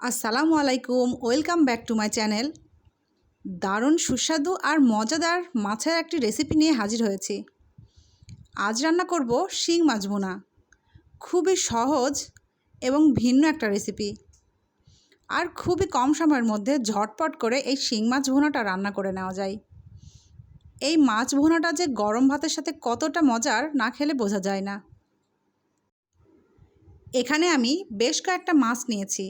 আসসালামু আলাইকুম, welcome back to my channel. দারুণ, সুস্বাদু আর মজাদার মাছের একটি রেসিপি নিয়ে হাজির হয়েছি। আজ রান্না করব শিং মাছ ভুনা খুবই সহজ এবং ভিন্ন একটা রেসিপি। আর খুবই কম সময়ের মধ্যে ঝটপট করে এই শিং মাছ ভুনাটা রান্না করে নেওয়া যায়। এই মাছ ভুনাটা যে গরম ভাতের সাথে কতটা মজার না খেলে বোঝা যায় না। এখানে আমি বেশ কয়েকটা মাছ নিয়েছি।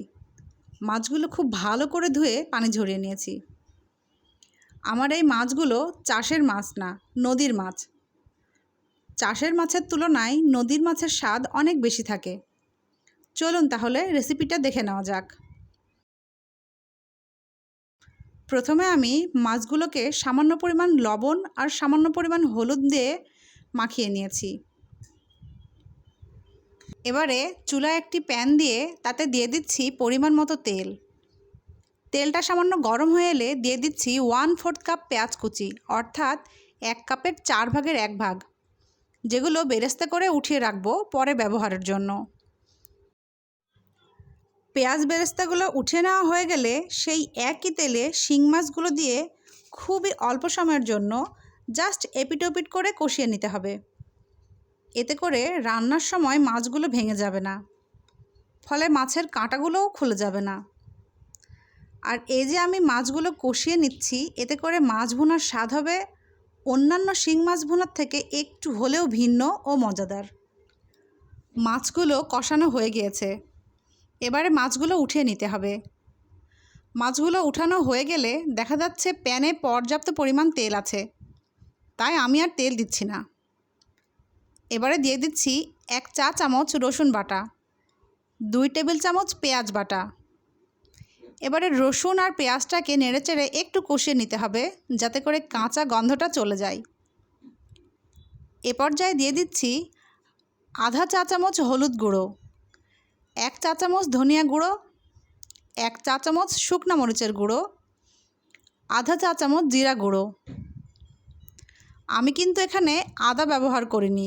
মাছগুলো খুব ভালো করে ধুয়ে পানি ঝরিয়ে নিয়েছি। আমার এই মাছগুলো চাষের মাছ না, নদীর মাছ। চাষের মাছের তুলনায় নদীর মাছের স্বাদ অনেক বেশি থাকে। চলুন তাহলে রেসিপিটা দেখে নেওয়া যাক। প্রথমে আমি মাছগুলোকে সামান্য পরিমাণ লবণ আর সামান্য পরিমাণ হলুদ দিয়ে মাখিয়ে নিয়েছি। এবারে চুলায় একটি প্যান দিয়ে তাতে দিয়ে দিচ্ছি পরিমাণ মতো তেল। তেলটা সামান্য গরম হয়ে এলে দিয়ে দিচ্ছি ওয়ান ফোর্থ কাপ পেঁয়াজ কুচি, অর্থাৎ এক কাপের চার ভাগের এক ভাগ, যেগুলো বেরেস্তা করে উঠিয়ে রাখব পরে ব্যবহারের জন্য। পেঁয়াজ বেরেস্তাগুলো উঠে নেওয়া হয়ে গেলে সেই একই তেলে শিং মাছগুলো দিয়ে খুবই অল্প সময়ের জন্য জাস্ট এপিটোপিট করে কষিয়ে নিতে হবে। এতে করে রান্নার সময় মাছগুলো ভেঙে যাবে না। ফলে মাছের কাঁটাগুলোও খুলে যাবে না। আর এই যে আমি মাছগুলো কষিয়ে নিচ্ছি, এতে করে মাছ ভুনার স্বাদ হবে অন্যান্য শিং মাছ ভুনার থেকে একটু হলেও ভিন্ন ও মজাদার। মাছগুলো কষানো হয়ে গিয়েছে। এবারে মাছগুলো উঠিয়ে নিতে হবে। মাছগুলো উঠানো হয়ে গেলে দেখা যাচ্ছে প্যানে পর্যাপ্ত পরিমাণ তেল আছে। তাই আমি আর তেল দিচ্ছি না। এবারে দিয়ে দিচ্ছি এক চা চামচ রসুন বাটা, দুই টেবিল চামচ পেঁয়াজ বাটা। এবারে রসুন আর পেঁয়াজটাকে নেড়েচেড়ে একটু কষিয়ে নিতে হবে যাতে করে কাঁচা গন্ধটা চলে যায়। এ পর্যায়ে দিয়ে দিচ্ছি আধা চা চামচ হলুদ গুঁড়ো, এক চা চামচ ধনিয়া গুঁড়ো, এক চা চামচ শুকনো মরিচের গুঁড়ো, আধা চা চামচ জিরা গুঁড়ো। আমি কিন্তু এখানে আদা ব্যবহার করিনি।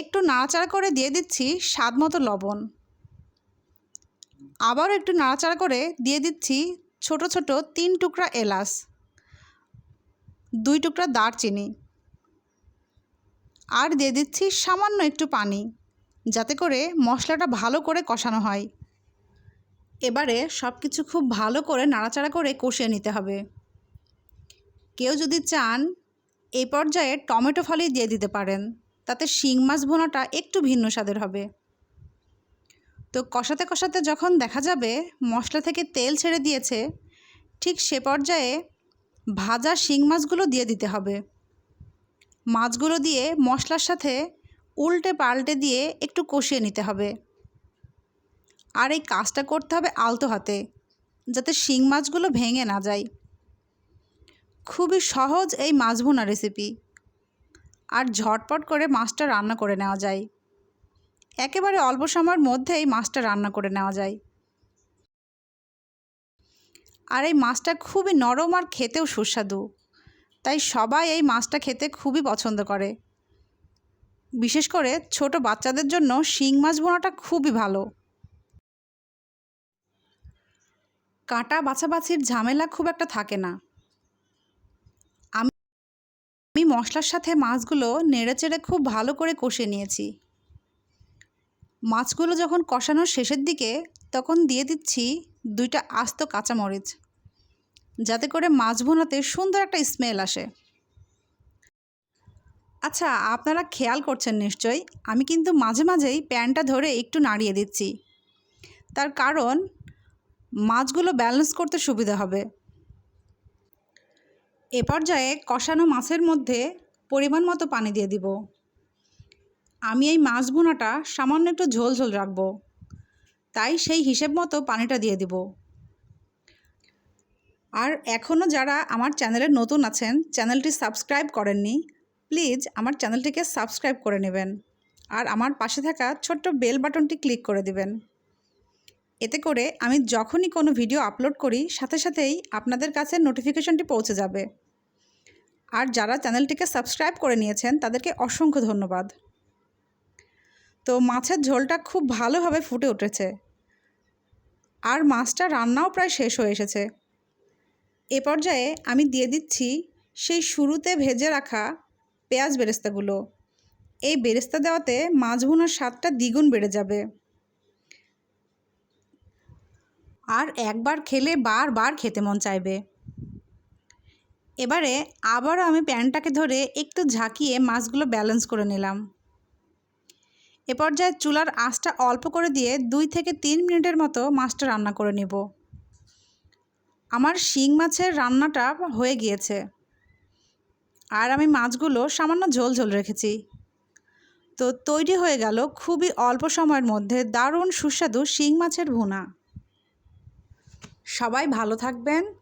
একটু নাড়াচাড়া করে দিয়ে দিচ্ছি স্বাদ মতো লবণ। আবারও একটু নাড়াচাড়া করে দিয়ে দিচ্ছি ছোট ছোট তিন টুকরা এলাচ, দুই টুকরা দারচিনি আর দিয়ে দিচ্ছি সামান্য একটু পানি, যাতে করে মশলাটা ভালো করে কষানো হয়। এবারে সব কিছু খুব ভালো করে নাড়াচাড়া করে কষিয়ে নিতে হবে। কেউ যদি চান এই পর্যায়ে টমেটো ফলি দিয়ে দিতে পারেন। তাতে শিং মাছ ভোনাটা একটু ভিন্ন স্বাদের হবে। তো কষাতে কষাতে যখন দেখা যাবে মশলা থেকে তেল ছেড়ে দিয়েছে, ঠিক সে পর্যায়ে ভাজা শিং মাছগুলো দিয়ে দিতে হবে। মাছগুলো দিয়ে মশলার সাথে উল্টে পাল্টে দিয়ে একটু কষিয়ে নিতে হবে। আর এই কাজটা করতে হবে আলতো হাতে, যাতে শিং মাছগুলো ভেঙে না যায়। খুবই সহজ এই মাছ ভুনা রেসিপি আর ঝটপট করে মাছটা রান্না করে নেওয়া যায়। একেবারে অল্প সময়ের মধ্যেই মাছটা রান্না করে নেওয়া যায়। আর এই মাছটা খুবই নরম আর খেতেও সুস্বাদু। তাই সবাই এই মাছটা খেতে খুবই পছন্দ করে। বিশেষ করে ছোট বাচ্চাদের জন্য শিং মাছ বোনাটা খুবই ভালো। কাঁটা বাছাবাছির ঝামেলা খুব একটা থাকে না আমি মশলার সাথে মাছগুলো নেড়েচেড়ে খুব ভালো করে কষে নিয়েছি। মাছগুলো যখন কষানোর শেষের দিকে, তখন দিয়ে দিচ্ছি দুইটা আস্ত কাঁচামরিচ, যাতে করে মাছ ভোনাতে সুন্দর একটা স্মেল আসে। আচ্ছা আপনারা খেয়াল করছেন নিশ্চয়ই, আমি কিন্তু মাঝে মাঝেই প্যানটা ধরে একটু নাড়িয়ে দিচ্ছি। তার কারণ, মাছগুলো ব্যালেন্স করতে সুবিধা হবে। এ পর্যায়ে কষানো মাছের মধ্যে পরিমাণ মতো পানি দিয়ে দিব। আমি এই মাছ বোনাটা সামান্য একটু ঝোল ঝোল রাখব। তাই সেই হিসেব মতো পানিটা দিয়ে দিব। আর এখনও যারা আমার চ্যানেলে নতুন আছেন, চ্যানেলটি সাবস্ক্রাইব করেননি, প্লিজ আমার চ্যানেলটিকে সাবস্ক্রাইব করে নেবেন। আর আমার পাশে থাকা ছোট্ট বেল বাটনটি ক্লিক করে দিবেন। এতে করে আমি যখনই কোনো ভিডিও আপলোড করি, সাথে সাথেই আপনাদের কাছে নোটিফিকেশনটি পৌঁছে যাবে। আর যারা চ্যানেলটিকে সাবস্ক্রাইব করে নিয়েছেন, তাদেরকে অসংখ্য ধন্যবাদ। তো মাছের ঝোলটা খুব ভালোভাবে ফুটে উঠেছে। আর মাছটা রান্নাও প্রায় শেষ হয়ে এসেছে। এ পর্যায়ে আমি দিয়ে দিচ্ছি সেই শুরুতে ভেজে রাখা পেঁয়াজ বেরেস্তাগুলো। এই বেরেস্তা দেওয়াতে মাছ ভুনার স্বাদটা দ্বিগুণ বেড়ে যাবে। আর একবার খেলে বারবার খেতে মন চাইবে। এবারে আবারও আমি প্যানটাকে ধরে একটু ঝাঁকিয়ে মাছগুলো ব্যালেন্স করে নিলাম। এ পর্যায়ে চুলার আঁচটা অল্প করে দিয়ে দুই থেকে তিন মিনিটের মতো মাছটা রান্না করে নেব। আমার শিং মাছের রান্নাটা হয়ে গিয়েছে। আর আমি মাছগুলো সামান্য ঝোল ঝোল রেখেছি। তো তৈরি হয়ে গেল খুবই অল্প সময়ের মধ্যে দারুণ সুস্বাদু শিং মাছের ভুনা। সবাই ভালো থাকবেন।